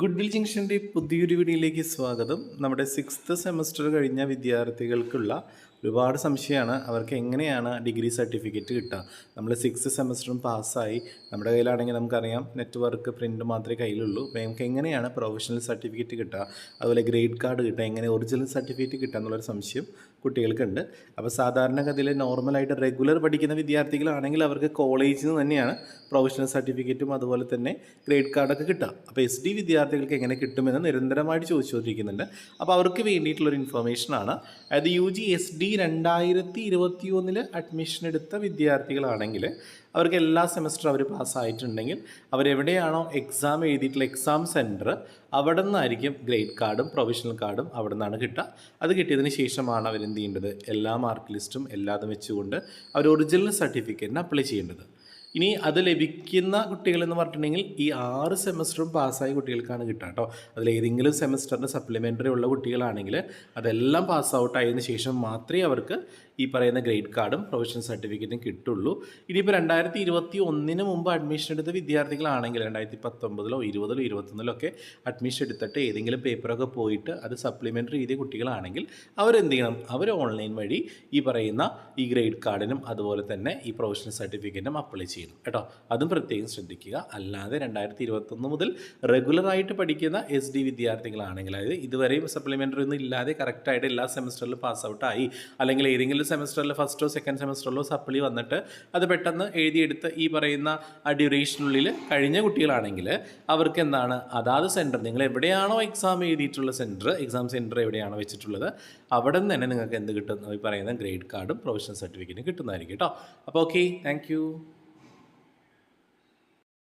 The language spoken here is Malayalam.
ഗുഡ് വിൽ ജംഗ്ഷന്റെ പുതിയൊരു വീഡിയോയിലേക്ക് സ്വാഗതം. നമ്മുടെ സിക്സ്ത് സെമസ്റ്റർ കഴിഞ്ഞ വിദ്യാർത്ഥികൾക്കുള്ള ഒരുപാട് സംശയമാണ്. അവർക്ക് എങ്ങനെയാണ് ഡിഗ്രി സർട്ടിഫിക്കറ്റ് കിട്ടുക? നമ്മൾ സിക്സ് സെമസ്റ്ററും പാസ്സായി. നമ്മുടെ കയ്യിലാണെങ്കിൽ നമുക്കറിയാം നെറ്റ്വർക്ക് പ്രിന്റ് മാത്രമേ കയ്യിലുള്ളൂ. അപ്പോൾ നമുക്ക് എങ്ങനെയാണ് പ്രൊഫഷണൽ സർട്ടിഫിക്കറ്റ് കിട്ടുക? അതുപോലെ ഗ്രേഡ് കാർഡ് കിട്ടുക? എങ്ങനെ ഒറിജിനൽ സർട്ടിഫിക്കറ്റ് കിട്ടുക എന്നുള്ളൊരു സംശയം കുട്ടികൾക്കുണ്ട്. അപ്പോൾ സാധാരണഗതിയിൽ നോർമലായിട്ട് റെഗുലർ പഠിക്കുന്ന വിദ്യാർത്ഥികളാണെങ്കിൽ അവർക്ക് കോളേജിൽ നിന്ന് തന്നെയാണ് പ്രൊഫഷണൽ സർട്ടിഫിക്കറ്റും അതുപോലെ തന്നെ ഗ്രേഡ് കാർഡൊക്കെ കിട്ടുക. അപ്പോൾ എസ് ഡി വിദ്യാർത്ഥികൾക്ക് എങ്ങനെ കിട്ടുമെന്ന് നിരന്തരമായിട്ട് ചോദിച്ചുകൊണ്ടിരിക്കുന്നുണ്ട്. അപ്പോൾ അവർക്ക് വേണ്ടിയിട്ടുള്ളൊരു ഇൻഫർമേഷനാണ് അതായത് യു ജി എസ് ഡി രണ്ടായിരത്തി ഇരുപത്തി ഒന്നിൽ അഡ്മിഷൻ എടുത്ത വിദ്യാർത്ഥികളാണെങ്കിൽ അവർക്ക് എല്ലാ സെമസ്റ്ററും അവർ പാസ്സായിട്ടുണ്ടെങ്കിൽ അവരെവിടെയാണോ എക്സാം എഴുതിയിട്ടുള്ള എക്സാം സെന്റർ അവിടെ നിന്നായിരിക്കും ഗ്രേഡ് കാർഡും പ്രൊവിഷണൽ കാർഡും അവിടെ നിന്നാണ് കിട്ടുക. അത് കിട്ടിയതിന് ശേഷമാണ് അവരെന്ത് ചെയ്യേണ്ടത്? എല്ലാ മാർക്ക് ലിസ്റ്റും എല്ലാതും വെച്ചുകൊണ്ട് അവർ ഒറിജിനൽ സർട്ടിഫിക്കറ്റിന് അപ്ലൈ ചെയ്യേണ്ടത്. ഇനി അത് ലഭിക്കുന്ന കുട്ടികളെന്ന് പറഞ്ഞിട്ടുണ്ടെങ്കിൽ ഈ ആറ് സെമസ്റ്ററും പാസ്സായ കുട്ടികൾക്കാണ് കിട്ടുക കേട്ടോ. അതിൽ ഏതെങ്കിലും സെമസ്റ്ററിന്റെ സപ്ലിമെന്ററി ഉള്ള കുട്ടികളാണെങ്കിൽ അതെല്ലാം പാസ് ഔട്ട് ആയതിനു ശേഷം മാത്രമേ അവർക്ക് ഈ പറയുന്ന ഗ്രേഡ് കാർഡും പ്രൊഫഷണൽ സർട്ടിഫിക്കറ്റും കിട്ടുള്ളൂ ഇനിയിപ്പോൾ രണ്ടായിരത്തി ഇരുപത്തി ഒന്നിന് മുമ്പ് അഡ്മിഷൻ എടുത്ത വിദ്യാർത്ഥികളാണെങ്കിൽ രണ്ടായിരത്തി പത്തൊമ്പതിലോ ഇരുപതിലോ ഇരുപത്തൊന്നിലോ ഒക്കെ അഡ്മിഷൻ എടുത്തിട്ട് ഏതെങ്കിലും പേപ്പറൊക്കെ പോയിട്ട് അത് സപ്ലിമെന്ററി ചെയ്ത കുട്ടികളാണെങ്കിൽ അവരെന്ത് ചെയ്യണം? അവർ ഓൺലൈൻ വഴി ഈ പറയുന്ന ഈ ഗ്രേഡ് കാർഡിനും അതുപോലെ തന്നെ ഈ പ്രൊഫഷണൽ സർട്ടിഫിക്കറ്റിനും അപ്ലൈ ചെയ്യണം കേട്ടോ? അതും പ്രത്യേകം ശ്രദ്ധിക്കുക. അല്ലാതെ രണ്ടായിരത്തി ഇരുപത്തൊന്ന് മുതൽ റെഗുലറായിട്ട് പഠിക്കുന്ന എസ് ഡി വിദ്യാർത്ഥികളാണെങ്കിൽ അതായത് ഇതുവരെയും സപ്ലിമെന്ററി ഒന്നും ഇല്ലാതെ കറക്റ്റായിട്ട് എല്ലാ സെമസ്റ്ററിലും പാസ് ഔട്ടായി അല്ലെങ്കിൽ ഏതെങ്കിലും സെമസ്റ്ററിൽ ഫസ്റ്റോ സെക്കൻഡ് സെമസ്റ്ററിലോ സപ്ലി വന്നിട്ട് അത് പെട്ടെന്ന് എഴുതിയെടുത്ത് ഈ പറയുന്ന ആ ഡ്യൂറേഷനുള്ളിൽ കഴിഞ്ഞ കുട്ടികളാണെങ്കിൽ അവർക്ക് എന്താണ്? അതാത് സെന്റർ നിങ്ങൾ എവിടെയാണോ എക്സാം എഴുതിയിട്ടുള്ള സെന്റർ എക്സാം സെന്റർ എവിടെയാണോ വെച്ചിട്ടുള്ളത് അവിടെ നിന്ന് തന്നെ നിങ്ങൾക്ക് എന്ത് കിട്ടും? ഈ പറയുന്ന ഗ്രേഡ് കാർഡും പ്രൊഫഷണൽ സർട്ടിഫിക്കറ്റും കിട്ടുന്നതായിരിക്കും കേട്ടോ. അപ്പോൾ ഓക്കെ താങ്ക്